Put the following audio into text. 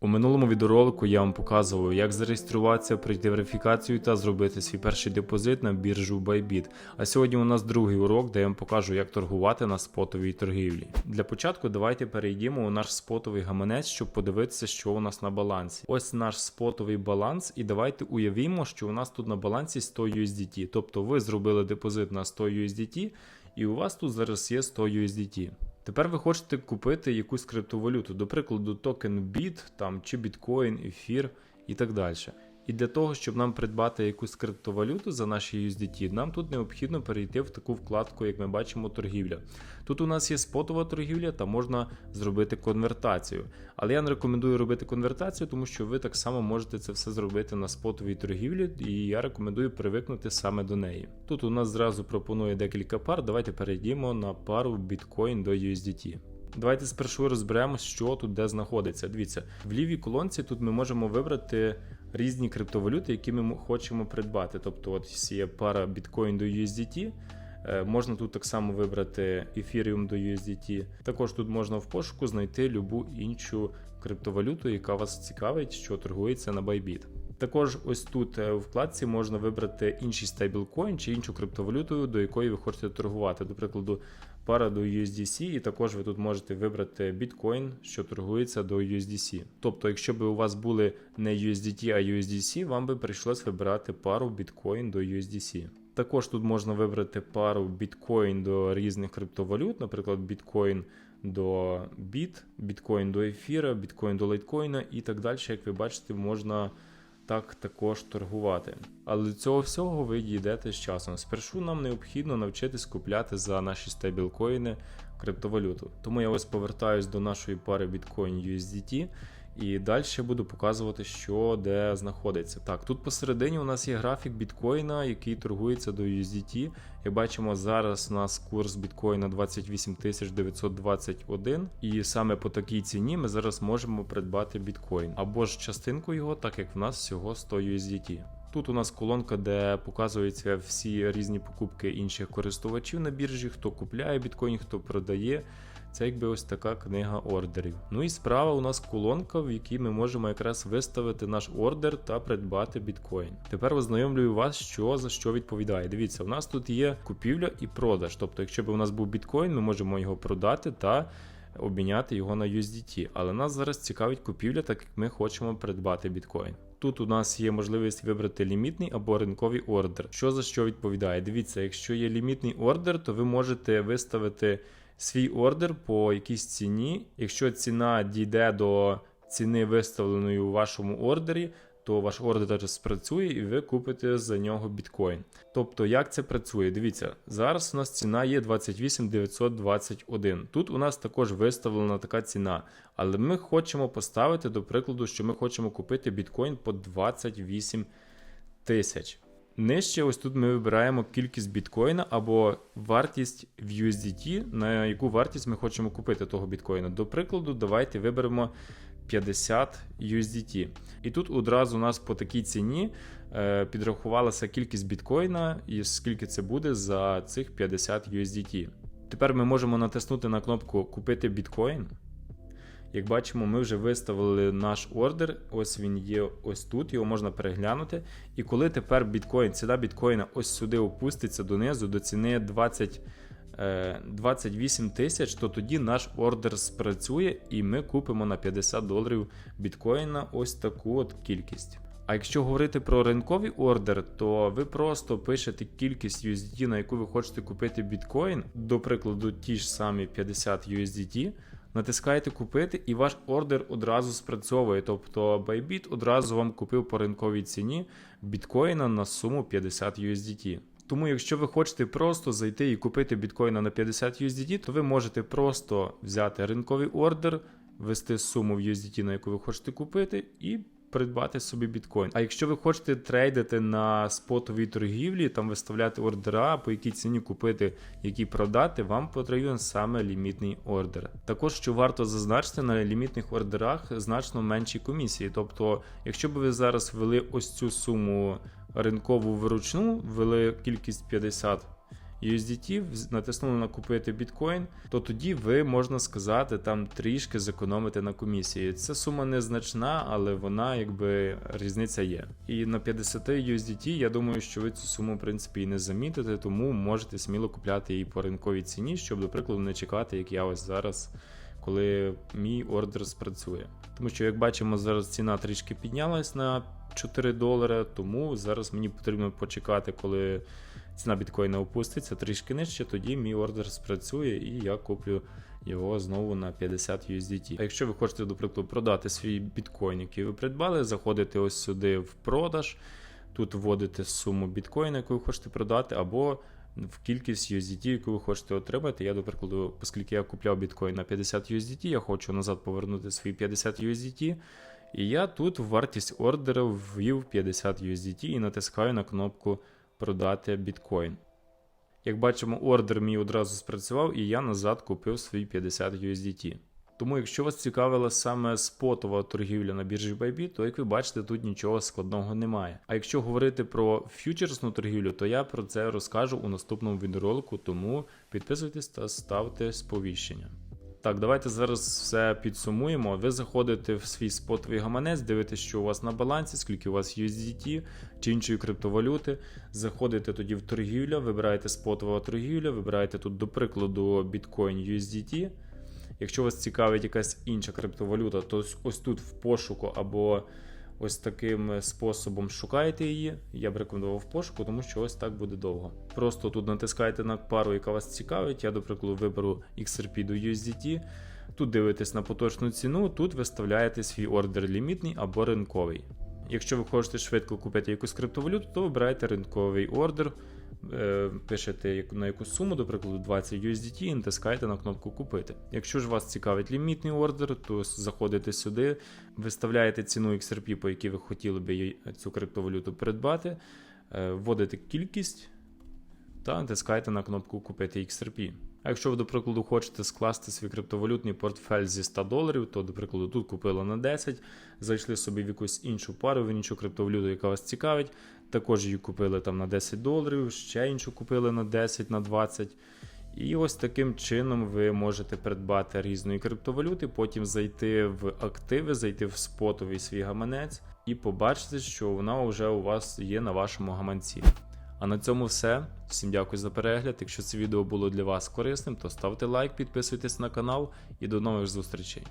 У минулому відеоролику я вам показував, як зареєструватися, пройти верифікацію та зробити свій перший депозит на біржу Bybit. А сьогодні у нас другий урок, де я вам покажу, як торгувати на спотовій торгівлі. Для початку давайте перейдемо у наш спотовий гаманець, щоб подивитися, що у нас на балансі. Ось наш спотовий баланс, і давайте уявімо, що у нас тут на балансі 100 USDT. Тобто ви зробили депозит на 100 USDT, і у вас тут зараз є 100 USDT. Тепер ви хочете купити якусь криптовалюту, до прикладу, токен BIT, там, чи біткоін, ефір і так далі. І для того, щоб нам придбати якусь криптовалюту за наші USDT, нам тут необхідно перейти в таку вкладку, як ми бачимо, торгівля. Тут у нас є спотова торгівля та можна зробити конвертацію. Але я не рекомендую робити конвертацію, тому що ви так само можете це все зробити на спотовій торгівлі, і я рекомендую привикнути саме до неї. Тут у нас зразу пропонує декілька пар. Давайте перейдімо на пару Bitcoin до USDT. Давайте спершу розберемось, що тут де знаходиться. Дивіться, в лівій колонці тут ми можемо вибрати різні криптовалюти, які ми хочемо придбати. Тобто, от є пара Bitcoin до USDT. Е, Можна тут так само вибрати Ethereum до USDT. Також тут можна в пошуку знайти любу іншу криптовалюту, яка вас цікавить, що торгується на Bybit. Також ось тут е, у вкладці можна вибрати інший стейблкоін чи іншу криптовалюту, до якої ви хочете торгувати. До прикладу, пара до USDC, і також ви тут можете вибрати біткоін, що торгується до USDC. Тобто, якщо б у вас були не USDT, а USDC, вам би прийшлось вибирати пару біткоін до USDC. Також тут можна вибрати пару біткоін до різних криптовалют, наприклад, біткоін до біт, біткоін до ефіра, біткоін до лайткоїна і так далі. Як ви бачите, можна так також торгувати. Але до цього всього ви дійдете з часом. Спершу нам необхідно навчитись купляти за наші стейблкоїни криптовалюту. Тому я ось повертаюсь до нашої пари Bitcoin USDT. І далі буду показувати, що де знаходиться. Так, тут посередині у нас є графік біткоїна, який торгується до USDT. Як бачимо, зараз у нас курс біткоїна 28 921, і саме по такій ціні ми зараз можемо придбати біткоін або ж частинку його, так як в нас всього 100 USDT. Тут у нас колонка, де показуються всі різні покупки інших користувачів на біржі, хто купляє біткоін, хто продає. Це якби ось така книга ордерів. Ну і справа у нас колонка, в якій ми можемо якраз виставити наш ордер та придбати біткоін. Тепер ознайомлюю вас, що за що відповідає. Дивіться, у нас тут є купівля і продаж. Тобто, якщо б у нас був біткоін, ми можемо його продати та обміняти його на USDT. Але нас зараз цікавить купівля, так як ми хочемо придбати біткоін. Тут у нас є можливість вибрати лімітний або ринковий ордер. Що за що відповідає? Дивіться, якщо є лімітний ордер, то ви можете виставити свій ордер по якійсь ціні. Якщо ціна дійде до ціни, виставленої у вашому ордері, то ваш ордер спрацює і ви купите за нього біткоін. Тобто, як це працює? Дивіться, зараз у нас ціна є 28 921. Тут у нас також виставлена така ціна, але ми хочемо поставити, до прикладу, що ми хочемо купити біткоін по 28 тисяч. Нижче, ось тут ми вибираємо кількість біткоїна або вартість в USDT, на яку вартість ми хочемо купити того біткоїна. До прикладу, давайте виберемо 50 USDT. І тут одразу у нас по такій ціні е, підрахувалася кількість біткоїна і скільки це буде за цих 50 USDT. Тепер ми можемо натиснути на кнопку Купити біткоін. Як бачимо, ми вже виставили наш ордер. Ось він є ось тут, його можна переглянути. І коли тепер біткоін, ціна біткоїна ось сюди опуститься донизу до ціни 20, е, 28 тисяч, то тоді наш ордер спрацює і ми купимо на 50 доларів біткоїна ось таку от кількість. А якщо говорити про ринковий ордер, то ви просто пишете кількість USDT, на яку ви хочете купити біткоін, до прикладу, ті ж самі 50 USDT, натискаєте купити, і ваш ордер одразу спрацьовує. Тобто Bybit одразу вам купив по ринковій ціні біткоїна на суму 50 USDT. Тому, якщо ви хочете просто зайти і купити біткоїна на 50 USDT, то ви можете просто взяти ринковий ордер, ввести суму в USDT, на яку ви хочете купити, і придбати собі біткоін. А якщо ви хочете трейдити на спотовій торгівлі, там виставляти ордера, по якій ціні купити, які продати, вам потрібен саме лімітний ордер. Також що варто зазначити, на лімітних ордерах значно менші комісії. Тобто, якщо б ви зараз ввели ось цю суму ринкову вручну, ввели кількість 50 USDT, натиснули на купити біткоін, то тоді ви можна сказати там трішки зекономите на комісії. Ця сума незначна, але вона якби різниця є. І на 50 USDT я думаю, що ви цю суму в принципі і не замітите, тому можете сміло купляти її по ринковій ціні, щоб, до прикладу, не чекати, як я ось зараз. Коли мій ордер спрацює. Тому що, як бачимо, зараз ціна трішки піднялась на 4 долари, тому зараз мені потрібно почекати, коли ціна біткоїна опуститься трішки нижче, тоді мій ордер спрацює і я куплю його знову на 50 USDT. А якщо ви хочете, до прикладу, продати свій біткоін, який ви придбали, заходите ось сюди в продаж, тут вводите суму біткоїна, яку ви хочете продати, або в кількість USDT, яку ви хочете отримати. Я, до прикладу, оскільки я купляв біткоін на 50 USDT, я хочу назад повернути свої 50 USDT. І я тут в вартість ордера ввів 50 USDT і натискаю на кнопку Продати біткоін. Як бачимо, ордер мій одразу спрацював, і я назад купив свої 50 USDT. Тому, якщо вас цікавила саме спотова торгівля на біржі Bybit, то як ви бачите, тут нічого складного немає. А якщо говорити про фьючерсну торгівлю, то я про це розкажу у наступному відеоролику, тому підписуйтесь та ставте сповіщення. Так, давайте зараз все підсумуємо. Ви заходите в свій спотовий гаманець, дивитесь, що у вас на балансі, скільки у вас USDT чи іншої криптовалюти. Заходите тоді в торгівлю, вибираєте спотова торгівля, вибираєте тут, до прикладу, Bitcoin USDT. Якщо вас цікавить якась інша криптовалюта, то ось- тут в пошуку або ось таким способом шукаєте її. Я б рекомендував пошуку, тому що ось так буде довго. Просто тут натискаєте на пару, яка вас цікавить. Я, до прикладу, виберу XRP до USDT. Тут дивитесь на поточну ціну, тут виставляєте свій ордер лімітний або ринковий. Якщо ви хочете швидко купити якусь криптовалюту, то вибираєте ринковий ордер, пишете яку- на якусь суму, до прикладу, 20 USDT і натискаєте на кнопку Купити. Якщо ж вас цікавить лімітний ордер, то заходите сюди, виставляєте ціну XRP, по якій ви хотіли би цю криптовалюту придбати, е, вводите кількість та натискаєте на кнопку Купити XRP. А якщо ви, до прикладу, хочете скласти свій криптовалютний портфель зі 100 доларів, то, до прикладу, тут купили на 10, зайшли собі в якусь іншу пару, в іншу криптовалюту, яка вас цікавить. Також її купили там на 10 доларів, ще іншу купили на 10, на 20. І ось таким чином ви можете придбати різної криптовалюти, потім зайти в активи, зайти в спотовий свій гаманець і побачити, що вона вже у вас є на вашому гаманці. А на цьому все. Всім дякую за перегляд. Якщо це відео було для вас корисним, то ставте лайк, підписуйтесь на канал і до нових зустрічей.